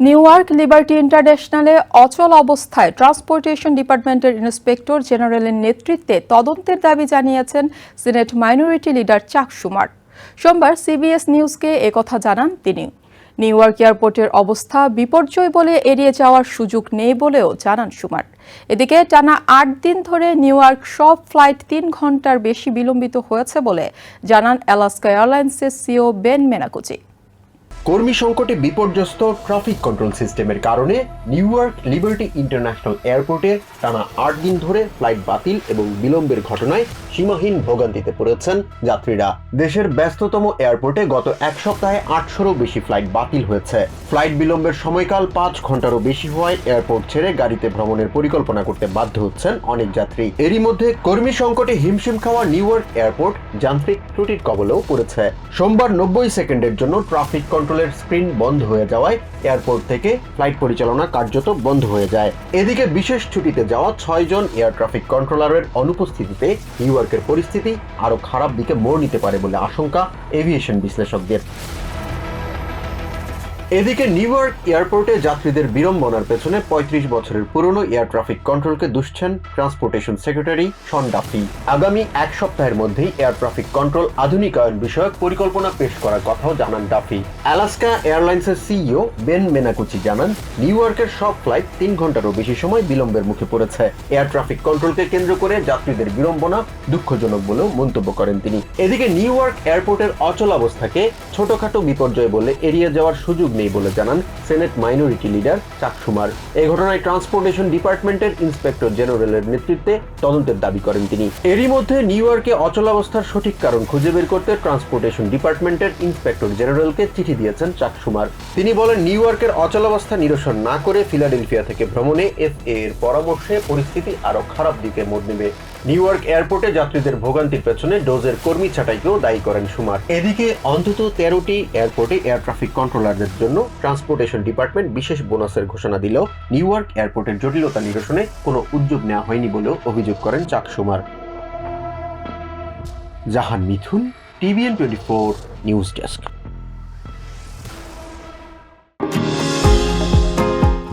New York liberty ইন্টারন্যাশনালে অচল অবস্থায় transportation ডিপার্টমেন্টের ইন্সপেক্টর জেনারেলের নেতৃত্বে তদন্তের দাবি জানিয়েছেন সিনেট মাইনরিটি লিডার চাক সুমার। সোমবার সিবিএস নিউজকে একথা জানান তিনি। নিউ ইয়র্ক এয়ারপোর্টের অবস্থা বিপর্যয় বলে এড়িয়ে যাওয়ার সুযোগ নেই বলেও জানান সুমার। এদিকে টানা আট দিন ধরে নিউ ইয়র্ক সব ফ্লাইট তিন ঘণ্টার বেশি বিলম্বিত হয়েছে বলে জানান অ্যালাস্কা এয়ারলাইন্সের সিও বেন মেনাকুচি কর্মী সংকটে বিপর্যস্ত ট্রাফিক কন্ট্রোল সিস্টেমের কারণে নিউ ইয়র্ক লিবার্টি ইন্টারন্যাশনাল এয়ারপোর্টে টানা আট দিন ধরে ফ্লাইট বাতিল এবং বিলম্বের ঘটনায় সীমাহীন ভোগান্তিতে পড়েছেন যাত্রীরা। দেশের ব্যস্ততম এয়ারপোর্টে গত এক সপ্তাহে আটশোরও বেশি ফ্লাইট বাতিল হয়েছে। ফ্লাইট বিলম্বের সময়কাল পাঁচ ঘন্টারও বেশি হওয়ায় এয়ারপোর্ট ছেড়ে গাড়িতে ভ্রমণের পরিকল্পনা করতে বাধ্য হচ্ছেন অনেক যাত্রী। এরই মধ্যে কর্মী সংকটে হিমশিম খাওয়া নিউ ইয়র্ক এয়ারপোর্ট যান্ত্রিক ত্রুটির কবলেও পড়েছে। সোমবার নব্বই সেকেন্ডের জন্য ট্রাফিক কন্ট্রোলের স্ক্রিন বন্ধ হয়ে যাওয়ায় এয়ারপোর্ট থেকে ফ্লাইট পরিচালনা কার্যত বন্ধ হয়ে যায়। এদিকে বিশেষ ছুটিতে যাওয়া ছয়জন এয়ার ট্রাফিক কন্ট্রোলারের অনুপস্থিতিতে নিউ ইয়র্কের পরিস্থিতি আরও খারাপ দিকে মোড় নিতে পারে বলে আশঙ্কা এভিয়েশন বিশ্লেষকদের। এদিকে নিউ ইয়র্ক এয়ারপোর্টে যাত্রীদের বিড়ম্বনার পেছনে পঁয়ত্রিশ বছরের পুরনো এয়ার ট্রাফিক কন্ট্রোলকে দুষছেন ট্রান্সপোর্টেশন সেক্রেটারি শন ডাফি। আগামী এক সপ্তাহের মধ্যেই এয়ার ট্রাফিক কন্ট্রোল আধুনিকায়ন বিষয়ক পরিকল্পনা পেশ করার কথাও জানান ডাফি। অ্যালাস্কা এয়ারলাইন্সের সিইও বেন মেনাকুচি জানান, নিউ ইয়র্কের সব ফ্লাইট তিন ঘন্টারও বেশি সময় বিলম্বের মুখে পড়েছে। এয়ার ট্রাফিক কন্ট্রোলকে কেন্দ্র করে যাত্রীদের বিড়ম্বনা দুঃখজনক বলেও মন্তব্য করেন তিনি। এদিকে নিউ ইয়র্ক এয়ারপোর্টের অচল অবস্থাকে ছোটখাটো বিপর্যয় বলে এড়িয়ে যাওয়ার সুযোগ নেই বলে জানান সেনেট মাইনরিটি লিডার চাকসুমার এই ঘটনায় ট্রান্সপোর্টেশন ডিপার্টমেন্টের ইন্সপেক্টর জেনারেলের নেতৃত্বে তদন্তের দাবি করেন তিনি। এরই মধ্যে নিউ ইয়র্কে অচলাবস্থার সঠিক কারণ খুঁজে বের করতে ট্রান্সপোর্টেশন ডিপার্টমেন্টের ইন্সপেক্টর জেনারেলকে চিঠি দিয়েছেন চাকসুমার তিনি বলেন নিউ ইয়র্কের অচলাবস্থা নিরসন না করে ফিলাডেলফিয়া থেকে ভ্রমণে এফ এর পরামর্শে পরিস্থিতি আরও খারাপ দিকে মোড় নেবে। নিউ ইয়র্ক এয়ারপোর্টে যাত্রীদের ভোগান্তির পেছনে ডোজের কর্মী ছাঁটাইকেও দায়ী করেন সুমার। এদিকে অন্তত তেরোটি এয়ারপোর্টে এয়ার ট্রাফিক কন্ট্রোলারদের জন্য ট্রান্সপোর্টেশন ডিপার্টমেন্ট বিশেষ বোনাসের ঘোষণা দিলেও নিউ ইয়র্ক এয়ারপোর্টের জটিলতা নিরসনে কোনো উদ্যোগ নেওয়া হয়নি বলেও অভিযোগ করেন Chuck Schumer. Jahan Mithun, TVN twenty four news desk.